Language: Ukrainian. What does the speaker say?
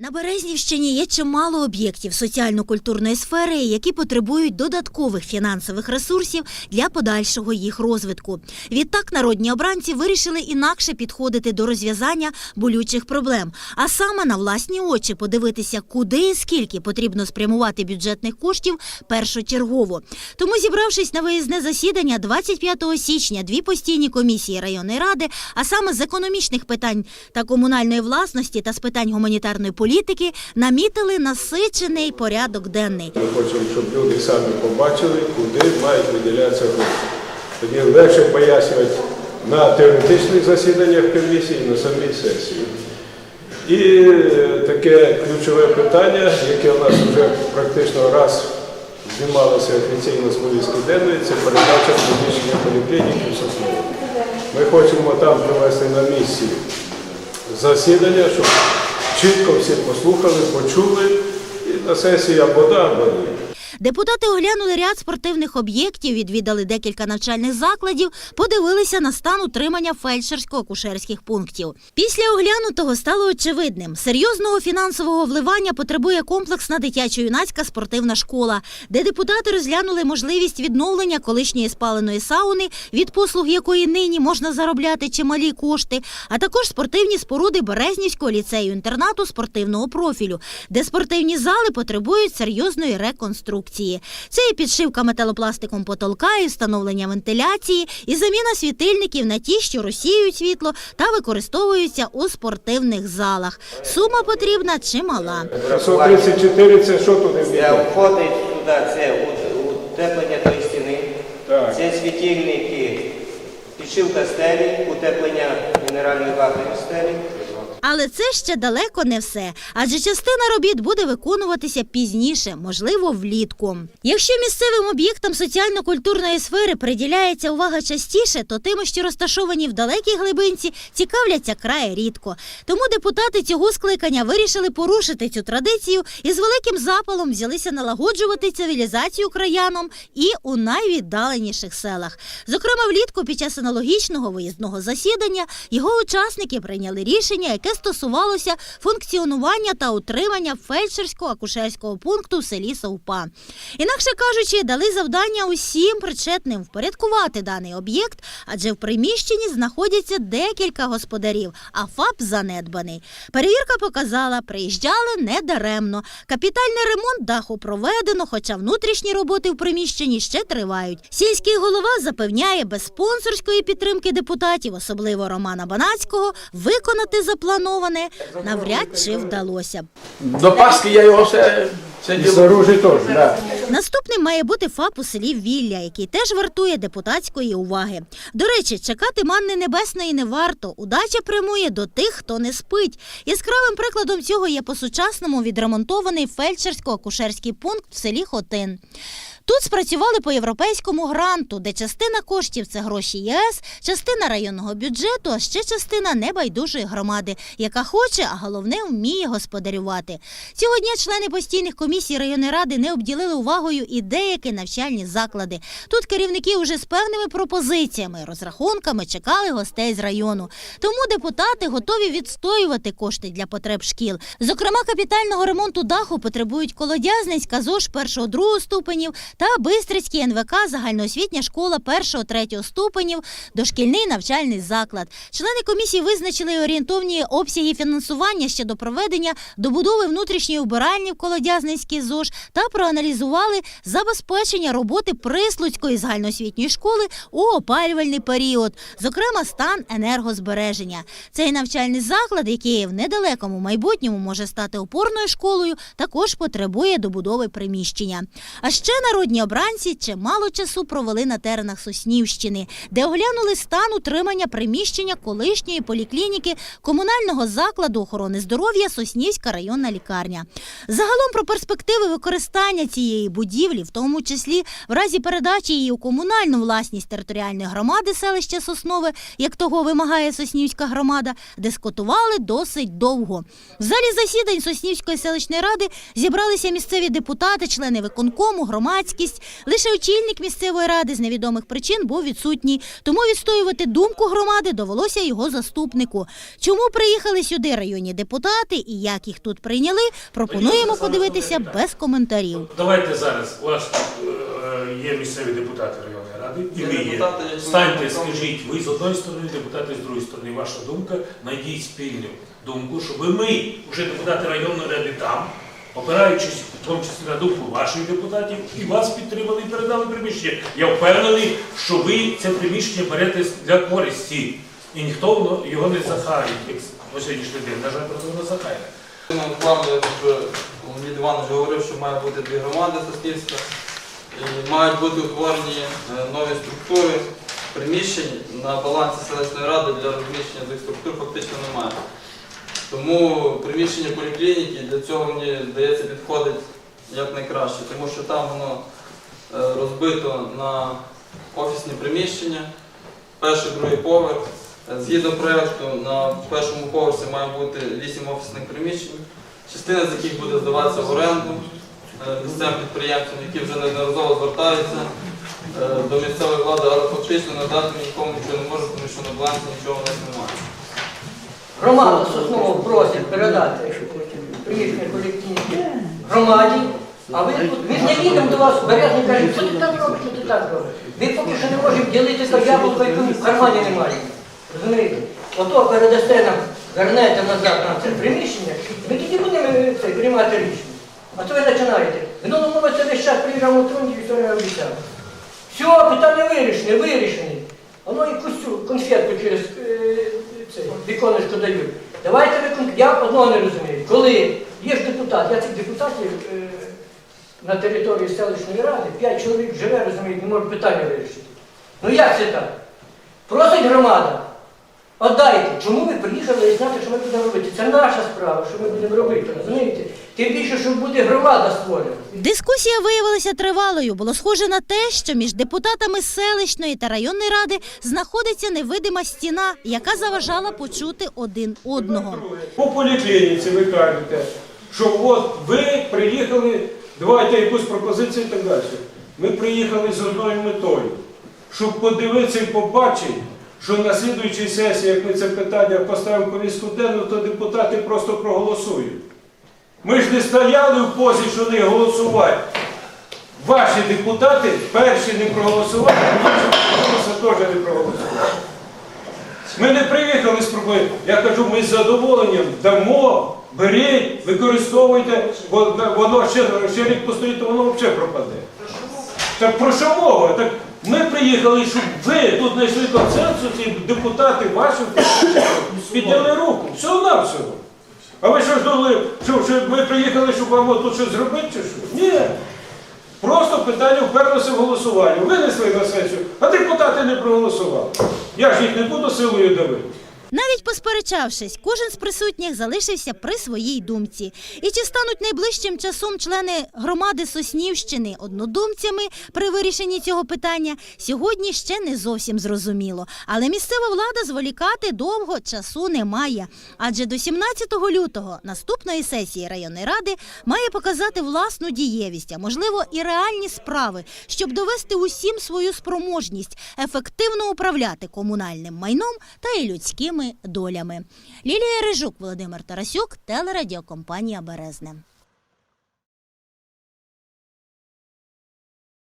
На Березнівщині є чимало об'єктів соціально-культурної сфери, які потребують додаткових фінансових ресурсів для подальшого їх розвитку. Відтак народні обранці вирішили інакше підходити до розв'язання болючих проблем, а саме на власні очі подивитися, куди і скільки потрібно спрямувати бюджетних коштів першочергово. Тому, зібравшись на виїзне засідання 25 січня, дві постійні комісії районної ради, а саме з економічних питань та комунальної власності та з питань гуманітарної політики, намітили насичений порядок денний. Ми хочемо, щоб люди самі побачили, куди мають виділятися гроші. Тоді легше пояснювати на теоретичних засіданнях комісії, на самій сесії. І е, таке ключове питання, яке у нас вже практично раз знімалося офіційно з повістки денної, це передача приміщення поліклініки в Соснову. Ми хочемо там провести на місці засідання, щоб чітко всі послухали, почули і на сесії або да, або ні. Депутати оглянули ряд спортивних об'єктів, відвідали декілька навчальних закладів, подивилися на стан утримання фельдшерсько-акушерських пунктів. Після оглянутого стало очевидним, серйозного фінансового вливання потребує комплексна дитячо-юнацька спортивна школа, де депутати розглянули можливість відновлення колишньої спаленої сауни, від послуг якої нині можна заробляти чималі кошти, а також спортивні споруди Березнівського ліцею-інтернату спортивного профілю, де спортивні зали потребують серйозної реконструкції. Це і підшивка металопластиком потолка, і встановлення вентиляції, і заміна світильників на ті, що розсіюють світло та використовуються у спортивних залах. Сума потрібна чимала. 134 це що туди входить туди, це утеплення тої стіни, Так. це світильники, підшивка стелі, утеплення мінеральної вапною стелі. Але це ще далеко не все, адже частина робіт буде виконуватися пізніше, можливо, влітку. Якщо місцевим об'єктам соціально-культурної сфери приділяється увага частіше, то тими, що розташовані в далекій глибинці, цікавляться край рідко. Тому депутати цього скликання вирішили порушити цю традицію і з великим запалом взялися налагоджувати цивілізацію краянам і у найвіддаленіших селах. Зокрема, влітку під час аналогічного виїзного засідання його учасники прийняли рішення, яке стосувалося функціонування та утримання фельдшерсько-акушерського пункту в селі Совпа. Інакше кажучи, дали завдання усім причетним впорядкувати даний об'єкт, адже в приміщенні знаходяться декілька господарів, а ФАП занедбаний. Перевірка показала, приїжджали недаремно. Капітальний ремонт даху проведено, хоча внутрішні роботи в приміщенні ще тривають. Сільський голова запевняє, без спонсорської підтримки депутатів, особливо Романа Банацького, виконати заплановане навряд чи вдалося б. До Пасхи я його все це діло. теж, да. Наступним має бути ФАП у селі Вілля, який теж вартує депутатської уваги. До речі, чекати манни небесної не варто. Удача прямує до тих, хто не спить. Яскравим прикладом цього є по-сучасному відремонтований фельдшерсько-акушерський пункт в селі Хотин. Тут спрацювали по європейському гранту, де частина коштів це гроші ЄС, частина районного бюджету, а ще частина небайдужої громади, яка хоче, а головне вміє господарювати. Цього дня члени постійних комісій районної ради не обділили увагою і деякі навчальні заклади. Тут керівники вже з певними пропозиціями, розрахунками чекали гостей з району. Тому депутати готові відстоювати кошти для потреб шкіл. Зокрема, капітального ремонту даху потребують Колодязницька ЗОЖ першого-другого ступенів та Бистрицький НВК загальноосвітня школа першого-третього ступенів, дошкільний навчальний заклад. Члени комісії визначили орієнтовні обсяги фінансування щодо проведення добудови внутрішньої убиральні в Колодязницькій ЗОЖ та проаналізували забезпечення роботи Прислуцької загальноосвітньої школи у опалювальний період, зокрема стан енергозбереження. Цей навчальний заклад, який в недалекому майбутньому може стати опорною школою, також потребує добудови приміщення. А ще народні обранці чимало часу провели на теренах Соснівщини, де оглянули стан утримання приміщення колишньої поліклініки комунального закладу охорони здоров'я Соснівська районна лікарня. Загалом про перспективи використання цієї будівлі, в тому числі в разі передачі її у комунальну власність територіальної громади селища Соснове, як того вимагає Соснівська громада, дискутували досить довго. В залі засідань Соснівської селищної ради зібралися місцеві депутати, члени виконкому, громадські громадськість. Лише очільник місцевої ради з невідомих причин був відсутній, тому відстоювати думку громади довелося його заступнику. Чому приїхали сюди районні депутати і як їх тут прийняли, пропонуємо подивитися без коментарів. Давайте зараз. У вас е, є місцеві депутати районної ради, і ви є. Станьте, скажіть, ви з одної сторони, депутати з другої сторони. Ваша думка, знайдіть спільну думку, щоб ми, вже депутати районної ради там, опираючись в тому числі на думку ваших депутатів, і вас підтримали і передали приміщення. Я впевнений, що ви це приміщення берете для користі. І ніхто його не захарить, як на сьогоднішній день. На жаль, воно захарить. Ну, вже Леонід Іванович говорив, що має бути дві громади і мають бути утворені е, нові структури приміщень на балансі селищної ради для розміщення цих структур фактично немає. Тому приміщення поліклініки для цього мені здається підходить як найкраще, тому що там воно е, розбито на офісні приміщення, перший, другий поверх. Е, Згідно проєкту, на першому поверсі має бути 8 офісних приміщень, частина з яких буде здаватися в оренду е, місцевим підприємцям, які вже неодноразово звертаються е, до місцевої влади, але фактично надати нікому нічого не можуть, тому що на балансі нічого у нас немає. Громада Соснового просить передати приміщення поліклініки громаді, а ви тут, ми не їдемо до вас, березні кажуть, що ти так робиш, що ти так робиш. Ви поки що не можемо ділити то яблуко, яке в кармані немає. Розумієте? Ото передасте нам, вернете назад нам це приміщення, ми тоді будемо е, це, приймати рішення. А то ви починаєте. Минулому році весь час приїжджав у тронді і все не. Все, питання вирішені, вирішені. Воно якусь цю конфетку через е, це, віконечко дають. Давайте ви кон- я одного не розумію. Коли є ж депутат, я цих депутатів е, на території селищної ради, п'ять чоловік живе, розуміють, не може питання вирішити. Ну як це так? Просить громада. Отдайте, чому ви приїхали і знаєте, що ми будемо робити? Це наша справа, що ми будемо робити, розумієте? Тим більше, що буде громада створена. Дискусія виявилася тривалою. Було схоже на те, що між депутатами селищної та районної ради знаходиться невидима стіна, яка заважала почути один одного. По поліклініці ви кажете, що от ви приїхали, давайте якусь пропозицію і так далі. Ми приїхали з одною метою, щоб подивитися і побачити, що на слідуючій сесії, як ми це питання поставимо повістку денну, то депутати просто проголосують. Ми ж не стояли в позі, що не голосувати. Ваші депутати перші не проголосували, голоси теж не проголосували. Ми не приїхали з проблемою. Я кажу, ми з задоволенням дамо, беріть, використовуйте, бо воно ще, ще рік постоїть, то воно взагалі пропаде. Так про що мова? Так ми приїхали, щоб ви тут знайшли консенсус, і депутати ваші підняли руку. Всього на всього. А ви що ж думали, що, що ми приїхали, щоб вам тут щось зробити чи що? Ні. Просто питання вперлося в голосування. Винесли на сесію, а депутати не проголосували. Я ж їх не буду силою давити. Навіть посперечавшись, кожен з присутніх залишився при своїй думці. І чи стануть найближчим часом члени громади Соснівщини однодумцями при вирішенні цього питання, сьогодні ще не зовсім зрозуміло. Але місцева влада зволікати довго часу немає. Адже до 17 лютого наступної сесії районної ради має показати власну дієвість, а можливо і реальні справи, щоб довести усім свою спроможність ефективно управляти комунальним майном та і людськими долями. Лілія Рижук, Володимир Тарасюк, телерадіокомпанія Березне.